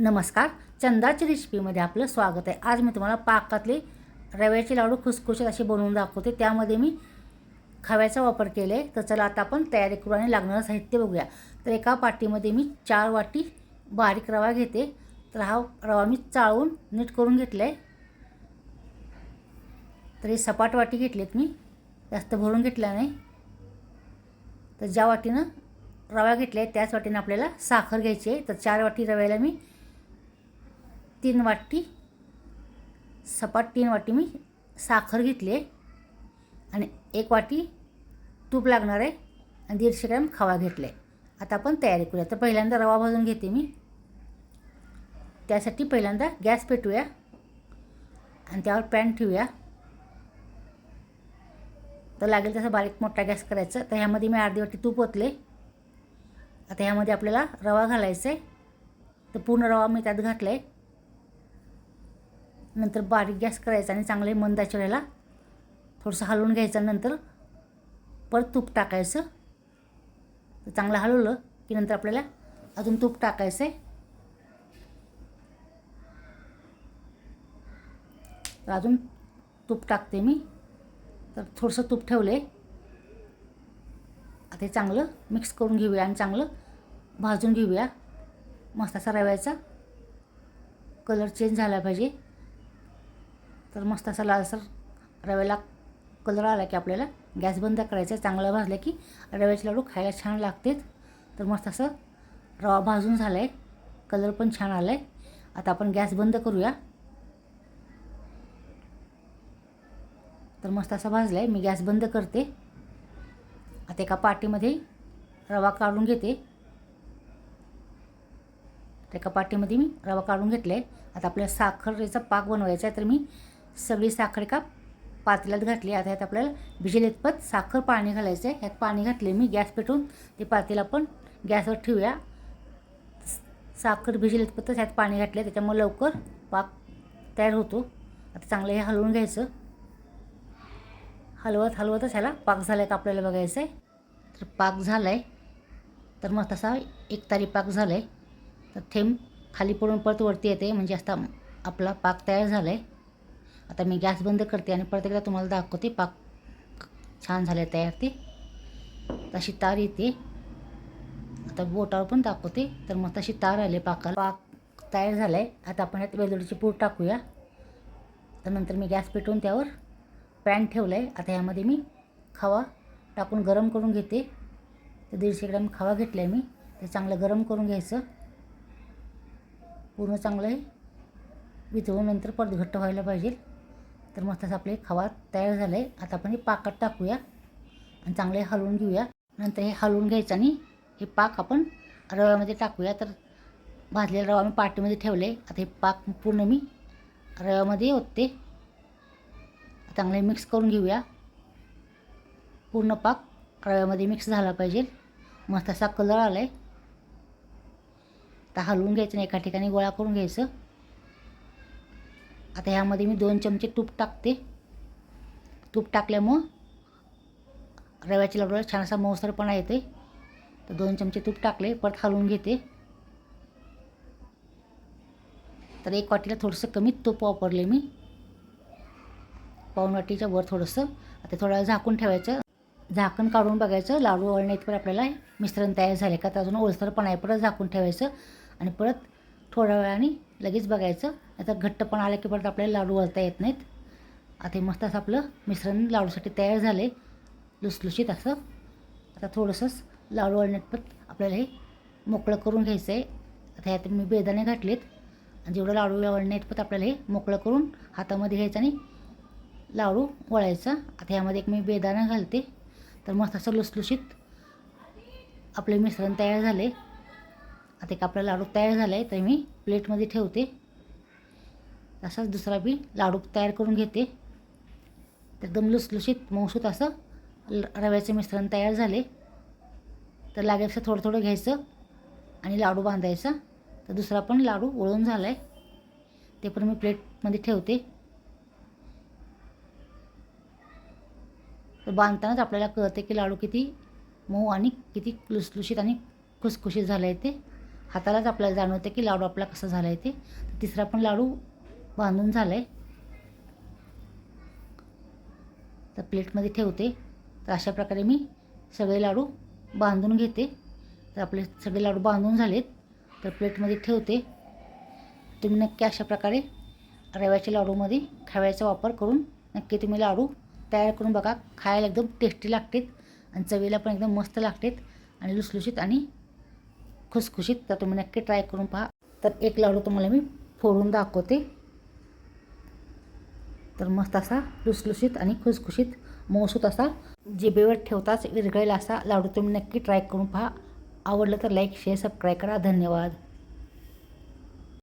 नमस्कार. चंदाची रेसिपीमध्ये आपलं स्वागत आहे. आज मी तुम्हाला पाकातले रव्याचे लाडू खुसखुशीत असे बनवून दाखवते. त्यामध्ये मी खव्याचा वापर केला आहे. तर चला आता आपण तयारी करू आणि लागणारं साहित्य बघूया. तर एका पाटीमध्ये मी चार वाटी बारीक रवा घेते. तर हा रवा मी चाळून नीट करून घेतला आहे तर हे सपाट वाटी घेतलीत मी. जास्त भरून घेतला नाही. तर ज्या वाटीनं रवा घेतला आहे त्याच वाटीनं आपल्याला साखर घ्यायची आहे. तर चार वाटी रव्याला मी तीन वाटी सपाट तीन वाटी मी साखर घेतली आहे. आणि एक वाटी तूप लागणार आहे आणि दीडशे ग्रॅम खवा घेतला आहे. आता आपण तयारी करूया. तर पहिल्यांदा रवा भाजून घेते मी. त्यासाठी पहिल्यांदा गॅस पेटूया आणि त्यावर पॅन ठेवूया. तर लागेल तसं बारीक मोठा गॅस करायचा. तर ह्यामध्ये मी अर्धी वाटी तूप ओतले. आता ह्यामध्ये आपल्याला रवा घालायचा आहे. तर पूर्ण रवा मी त्यात घातला आहे नंतर बारीक गॅस करायचा आणि चांगले मंदाच्या वेळेला थोडंसं हलवून घ्यायचं नंतर परत तूप टाकायचं. तर चांगलं हलवलं की नंतर आपल्याला अजून तूप टाकायचं आहे. तर अजून तूप टाकते मी. तर थोडंसं तूप ठेवलं आहे. आता हे चांगलं मिक्स करून घेऊया आणि चांगलं भाजून घेऊया. मस्त असा रव्याचा. कलर चेंज झाला पाहिजे. तर मस्त असा लालसर रव्याला कलर आला की आपल्याला गॅस बंद करायचा चांगला भाजला की रव्याचे लाडू खायला छान लागतात. तर मस्त असं रवा भाजून झाला आहे कलर पण छान आला आहे आता आपण गॅस बंद करूया. तर मस्त असा भाजला आहे मी गॅस बंद करते. आता एका पाटीमध्ये रवा काढून घेते. एका पाटीमध्ये मी रवा काढून घेतला आहे आता आपल्याला साखरेचा पाक बनवायचा आहे. तर मी सगळी साखर एका पातेल्यात घातली. आता ह्यात आपल्याला भिजेल इतपत साखर पाणी घालायचं आहे ह्यात पाणी घातले मी गॅस पेटवून. ते पातेला पण गॅसवर ठेवूया. साखर भिजेल इतपतच ह्यात पाणी घातले त्याच्यामुळे लवकर पाक तयार होतो. आता चांगलं हे हलवून घ्यायचं. हलवत हलवतच ह्याला पाक झाला आहे का आपल्याला बघायचं आहे तर पाक झाला आहे तर मग तसा एक तारी पाक झाला आहे तर थेंब खाली पडून परत वरती येते. म्हणजे आता आपला पाक तयार झाला आहे आता मी गॅस बंद करते आणि परत एकदा तुम्हाला दाखवते पाक छान झाले तयार ते. तशी तार येते. आता बोटावर पण दाखवते तर मग तशी तार आले पाकाला. पाक तयार झाला आहे आता आपण यात वेलदोडीची पूड टाकूया. तर नंतर मी गॅस पेटवून त्यावर पॅन ठेवलं आहे आता यामध्ये मी खवा टाकून गरम करून घेते. तर दीडशे ग्रॅम खवा घेतला आहे मी. ते चांगलं गरम करून घ्यायचं. पूर्ण चांगलं आहे वितळून नंतर परत घट्ट व्हायला पाहिजे. तर मस्त असं आपले खवा तयार झालं. आहे आता आपण हे पाकात टाकूया आणि चांगले हलवून घेऊया. नंतर हे हलवून घ्यायचं आणि हे पाक आपण रव्यामध्ये टाकूया. तर भाजलेला रवा मी पाटीमध्ये ठेवले. आता हे पाक पूर्ण मी रव्यामध्ये ओतते. चांगले मिक्स करून घेऊया. पूर्ण पाक रव्यामध्ये मिक्स झाला पाहिजे. मस्त असा कलर आला आहे आता हलवून घ्यायचं नाही एका ठिकाणी गोळा करून घ्यायचं. आता ह्यामध्ये मी दोन चमचे तूप टाकते. तूप टाकल्यामुळं रव्याच्या लाडूला छान असा मौसरपणा येते. तर दोन चमचे तूप टाकले परत हलवून घेते. तर एक वाटीला थोडंसं कमी तूप वापरले मी. पाऊन वाटीच्या वर थोडंसं. आता थोडं झाकून ठेवायचं. झाकण काढून बघायचं लाडू वळण्यात पण आपल्याला मिश्रण तयार झाले का तर अजून ओलसरपणा आहे परत झाकून ठेवायचं. आणि परत थोड्या वेळाने लगेच बघायचं. आता घट्टपणा आलं की परत आपल्याला लाडू वळता येत नाहीत. आता हे मस्त असं आपलं मिश्रण लाडूसाठी तयार झाले. लुसलुशीत असं. आता थोडंसंच लाडू वळण्यात आपल्याला हे मोकळं करून घ्यायचं आहे. आता ह्यात मी बेदाणे घातलेत. आणि जेवढं लाडू वळण्यात पण आपल्याला हे मोकळं करून हातामध्ये घ्यायचं आणि लाडू वळायचा. आता ह्यामध्ये एक मी बेदाणा घालते. तर मस्त असं लुसलुशीत आपले मिश्रण तयार झाले. आता एक आपला लाडू तयार झाला आहे तर मी प्लेटमध्ये ठेवते. तसाच दुसरा बी लाडू तयार करून घेते. एकदम लुसलुशीत मौसूत असं ल रव्याचं मिश्रण तयार झाले तर लागेलचं थोडं थोडं घ्यायचं आणि लाडू बांधायचा. तर दुसरा पण लाडू वळून झाला आहे ते पण मी प्लेटमध्ये ठेवते. तर बांधतानाच आपल्याला कळते की लाडू किती मऊ आणि किती लुसलुशीत आणि खुसखुशीत झालं आहे ते. हातालाच आपल्याला जाणवते की लाडू आपला कसा झाला आहे ते तिसरा पण लाडू बांधून झाला आहे तर प्लेटमध्ये ठेवते. तर अशा प्रकारे मी सगळे लाडू बांधून घेते. तर आपले सगळे लाडू बांधून झालेत. तर प्लेटमध्ये ठेवते. तुम्ही नक्की अशा प्रकारे रव्याच्या लाडूमध्ये खव्याचा वापर करून नक्की तुम्ही लाडू तयार करून बघा. खायला एकदम टेस्टी लागतात आणि चवीला पण एकदम मस्त लागतात आणि लुसलुशीत आणि खुसखुशीत तर तुम्ही नक्की ट्राय करून पहा. तर एक लाडू तुम्हाला मी फोडून दाखवते. तर मस्त असा लुसलुशीत आणि खुसखुशीत मऊसूत असा जिबेवर ठेवताच विरघळेला असा लाडू तुम्ही नक्की ट्राय करून पहा. आवडलं तर लाईक शेअर सबस्क्राईब करा. धन्यवाद.